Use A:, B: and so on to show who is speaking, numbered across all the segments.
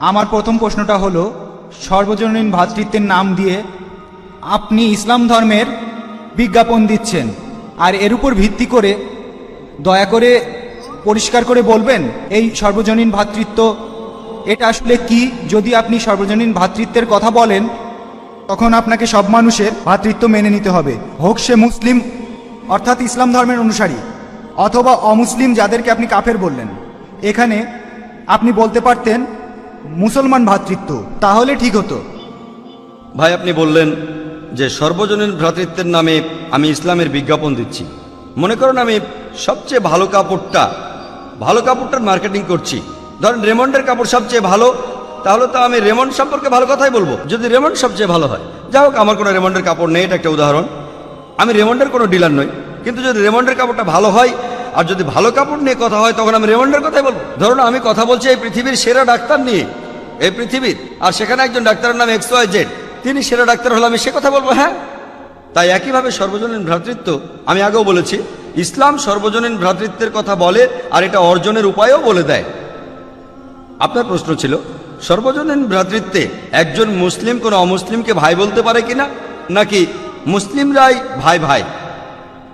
A: আমার প্রথম প্রশ্নটা হলো, সর্বজনীন ভ্রাতৃত্বের নাম দিয়ে আপনি ইসলাম ধর্মের বিজ্ঞাপন দিচ্ছেন, আর এর উপর ভিত্তি করে দয়া করে পরিষ্কার করে বলবেন, এই সর্বজনীন ভ্রাতৃত্ব, এটা আসলে কি? যদি আপনি সর্বজনীন ভ্রাতৃত্বের কথা বলেন, তখন আপনাকে সব মানুষের ভ্রাতৃত্ব মেনে নিতে হবে। হোক সে মুসলিম, অর্থাৎ ইসলাম ধর্মের অনুসারী, অথবা অমুসলিম যাদেরকে আপনি কাফের বললেন। এখানে আপনি বলতে পারতেন মুসলমান ভ্রাতৃত্ব, তাহলে ঠিক হতো।
B: ভাই, আপনি বললেন যে সর্বজনীন ভ্রাতৃত্বের নামে আমি ইসলামের বিজ্ঞাপন দিচ্ছি। মনে করুন আমি সবচেয়ে ভালো কাপড়টা, ভালো কাপড়টার মার্কেটিং করছি। ধরেন রেমন্ডের কাপড় সবচেয়ে ভালো, তাহলে তো আমি রেমন্ড সম্পর্কে ভালো কথাই বলব। যদি রেমন্ড সবচেয়ে ভালো হয়, যাই হোক, আমার কোনো রেমন্ডের কাপড় নেই, এটা একটা উদাহরণ। আমি রেমন্ডের কোনো ডিলার নই, কিন্তু যদি রেমন্ডের কাপড়টা ভালো হয় আর যদি ভালো কাপড় নিয়ে কথা হয়, তখন আমি রেমন্ডের কথাই বলব। ধরুন আমি কথা বলছি এই পৃথিবীর সেরা ডাক্তার নিয়ে। এই পৃথিবীর। আর সেখানে একজন ডাক্তারের নাম এক্স ওয়াই জেড। তিনি সেরা ডাক্তার হলে আমি সে কথা বলব হ্যাঁ? তাই একইভাবে সর্বজনীন ভ্রাতৃত্ব, আমি আগেও বলেছি, ইসলাম সর্বজনীন ভ্রাতৃত্বের কথা বলে আর এটা অর্জনের উপায়ও বলে দেয়। আপনার প্রশ্ন ছিল, সর্বজনীন ভ্রাতৃত্বে একজন মুসলিম কোনো অমুসলিমকে ভাই বলতে পারে কিনা? নাকি মুসলিমরাই ভাই ভাই?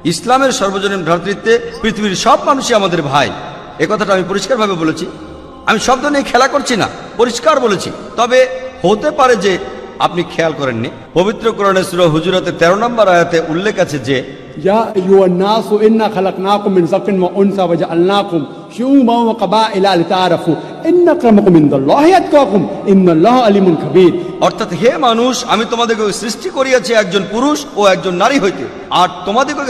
B: ইসলামের সর্বজনীন ভ্রাতৃত্বে পৃথিবীর সব মানুষই আমাদের ভাই। এ কথাটা আমি পরিষ্কারভাবে বলেছি। আমি শব্দ নিয়ে খেলা করছি না, পরিষ্কার বলেছি। তবে হতে পারে যে আপনি খেয়াল করেননি। পবিত্র কোরআনে সুরা হুজুরাতে তেরো নম্বর আয়াতে উল্লেখ আছে যে
C: يا
B: অর্থাৎ হে মানুষ, আমি তোমাদেরকে সৃষ্টি করিয়াছি একজন পুরুষ ও একজন নারী হইতে। আর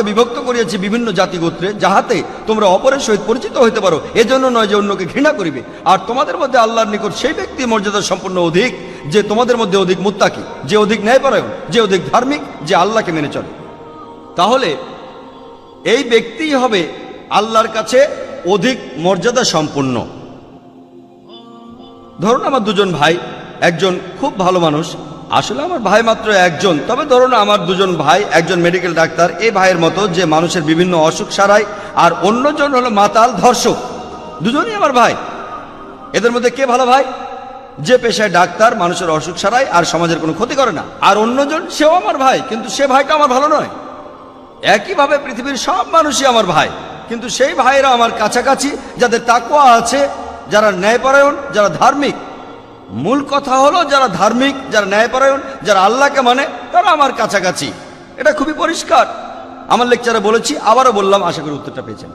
B: বিভক্ত করিয়াছি বিভিন্ন জাতি গোত্রে, যাহাতে তোমরা অপরের সহিত পরিচিত হইতে পারো। এজন্য নয় যে অন্যকে ঘৃণা করিবে। আর তোমাদের মধ্যে আল্লাহর নিকট সেই ব্যক্তি মর্যাদা সম্পূর্ণ অধিক, যে তোমাদের মধ্যে অধিক মুত্তাকি, যে অধিক ন্যায়পরায়ণ, যে অধিক ধার্মিক, যে আল্লাহকে মেনে চলে। তাহলে এই ব্যক্তিই হবে আল্লাহর কাছে অধিক মর্যাদা সম্পূর্ণ ধরুন আমার দুজন ভাই, একজন খুব ভালো মানুষ, আসলে আমার ভাই মাত্র একজন, তবে ধরুন আমার দুজন ভাই, একজন মেডিকেল ডাক্তার এই ভাইয়ের মতো যে মানুষের বিভিন্ন অসুখ সারায়, আর অন্যজন হলো মাতাল ধর্ষক, দুজনই আমার ভাই। এদের মধ্যে কে ভালো ভাই? যে পেশায় ডাক্তার, মানুষের অসুখ সারায়, আর সমাজের কোনো ক্ষতি করে না। আর অন্যজন, সেও আমার ভাই, কিন্তু সে ভাইটা আমার ভালো নয়। একইভাবে পৃথিবীর সব মানুষই আমার ভাই, কিন্তু সেই ভাইরা আমার কাছাকাছি, যাদের তাকুয়া আছে যারা ন্যায়পরায়ণ, যারা ধার্মিক। মূল কথা হলো যারা ধার্মিক, যারা ন্যায়পরায়ণ, যারা আল্লাহকে মানে তারা আমার কাছাকাছি। এটা খুবই পরিষ্কার। আমার লেকচারে বলেছি, আবারও বললাম, আশা করি উত্তরটা পেয়েছেন।